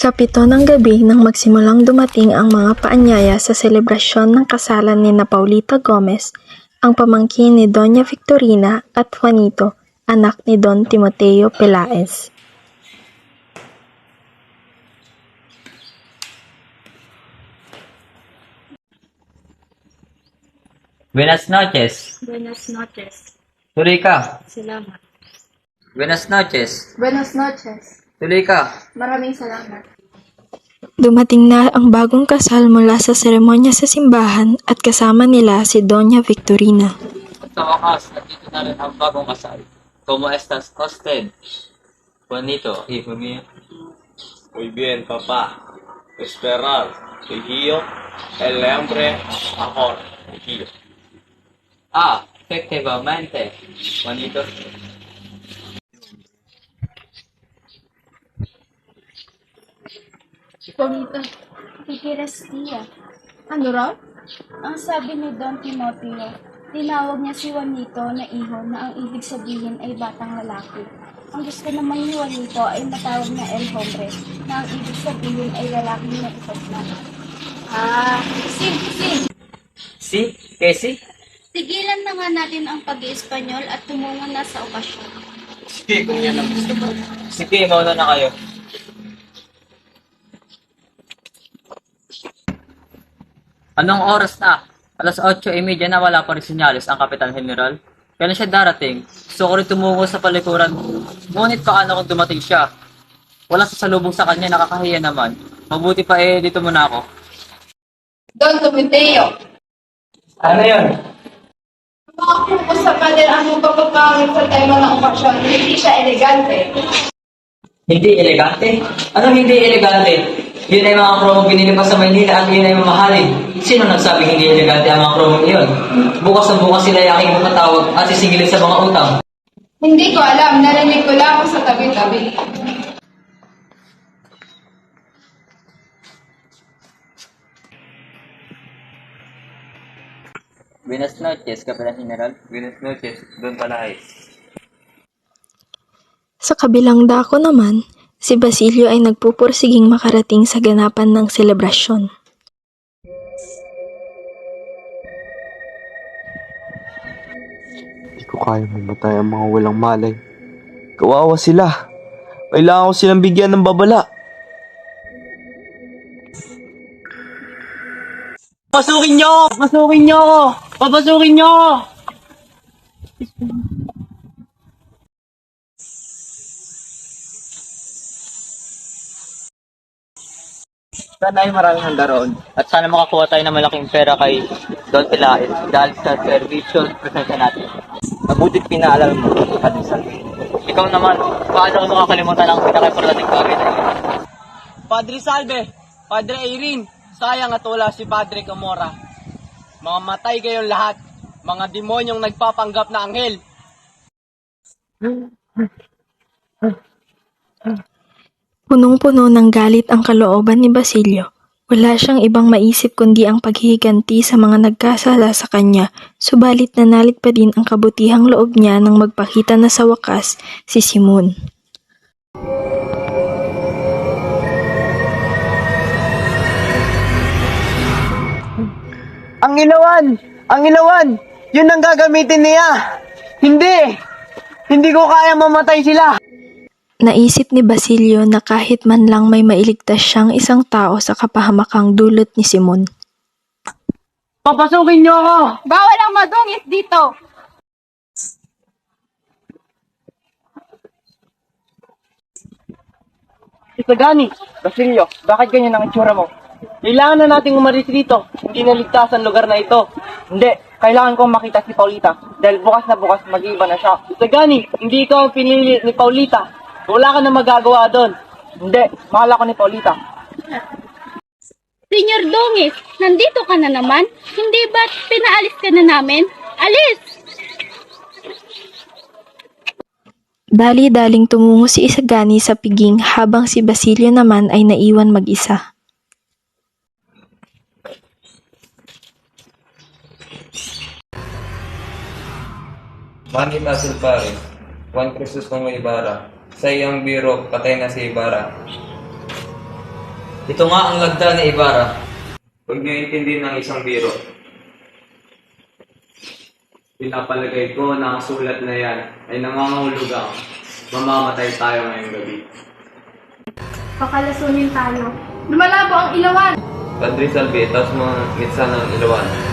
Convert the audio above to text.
Ikapito ng gabi nang magsimulang dumating ang mga paanyaya sa selebrasyon ng kasalan ni na Paulita Gomez, ang pamangkin ni Doña Victorina at Juanito, anak ni Don Timoteo Pelaez. Buenas noches. Buenas noches. Tuloy ka. Salamat. Buenas noches. Buenas noches. Tuloy ka. Maraming salamat. Dumating na ang bagong kasal mula sa seremonya sa simbahan at kasama nila si Doña Victorina. At sa wakas, nandito na rin ang bagong kasal. Como estas usted? Juanito, hijo mío. Muy bien, papá. Esperar. Hijillo. El hambre. Amor. Hijillo. Ah, efectivamente. Juanito. Polita, kikirestiya. Ano raw? Ang sabi ni Don Timoteo, tinawag niya si Juanito na iho na ang ibig sabihin ay batang lalaki. Ang gusto naman ni Juanito ay matawag na El Hombre, na ang ibig sabihin ay lalaking na isot na. Ah, Sim, Sim, Si? Kesi? tigilan na nga natin ang pag-iespanyol at tumungo na sa okasyon. Sige, kung yan ang gusto mo. Sige, mauna na kayo. Anong oras na? Alas 8.30 na wala pa rin sinyalis ang Kapitan General. Kailan siya darating? Gusto ko rin tumungo sa palikuran. Ngunit paano kung dumating siya? Wala sa salubong sa kanya, nakakahiya naman. Mabuti pa eh, dito muna ako. Don Timoteo, Ano yun? makakupo sa kanila ang pagpapangit sa tema ng okasyon. Hindi siya elegante. Hindi elegante? Anong hindi elegante? Yun ay mga kromong binili pa sa Maynila at yun ay mamahalin. Sino nagsabing hindi elegante ang mga kromong iyon? Bukas na bukas sila ay aking matatawag at sisingilin sa mga utang. Hindi ko alam. Narinig ko lang sa tabi-tabi. Buenas noches, Kapitan General. Buenas noches, Don Palay. Sa kabilang dako naman, si Basilio ay nagpupursiging makarating sa ganapan ng selebrasyon. Hindi ko kaya mamatay ang mga walang malay. Kawawa sila. Kailangan ko silang bigyan ng babala. Pasukin nyo! Pasukin nyo! Papasukin nyo! Sana ay maraming handa roon. At sana makakuha tayo ng malaking pera kay Don Pilaes dahil sa servisyo at presensya natin. Mabutit pinaalala mo. Ikaw naman, paano ko makakalimutan ang pinaka-importanting bagay na? Padre Salve, Padre Irene, sayang at wala si Padre Camora. Mga matay kayong lahat, mga demonyong nagpapanggap na anghel. Punong-puno ng galit ang kalooban ni Basilio. Wala siyang ibang maisip kundi ang paghihiganti sa mga nagkasala sa kanya, subalit nanalit pa din ang kabutihang loob niya nang magpakita na sa wakas si Simon. Ang ilawan! Ang ilawan! Yun ang gagamitin niya! Hindi! Hindi ko kaya mamatay sila! Naisip ni Basilio na kahit man lang may mailigtas siyang isang tao sa kapahamakang dulot ni Simon. Papasukin niyo ako! Bawal ang madungis dito. Isagani, Basilio, bakit ganyan ang itsura mo? Kailangan na nating umalis dito. Hindi na ligtas ang lugar na ito. Hindi, kailangan kong makita si Paulita. Dahil bukas na bukas mag-iba na siya. Isagani, hindi ikaw ang pinili ni Paulita. Wala ka na magagawa doon. Hindi, mahal ako ni Paulita. Senyor Dongis, nandito ka na naman? Hindi ba't pinaalis ka na namin? Alis! Dali-daling tumungo si Isagani sa piging habang si Basilio naman ay naiwan mag-isa. Manit Asul Pare, Juan Crisus Pango Ibarra. Sa iyang biro, patay na si Ibarra. Ito nga ang lagda ni Ibarra. Huwag niyo intindihin ng isang biro. Pinapalagay ko na ang sulat na yan ay nangangahulugang mamamatay tayo ngayong gabi. Pakalasunin tayo. Lumalabo ang ilawan! Padre Salvi, taas mo ang mitsa ng ilawan.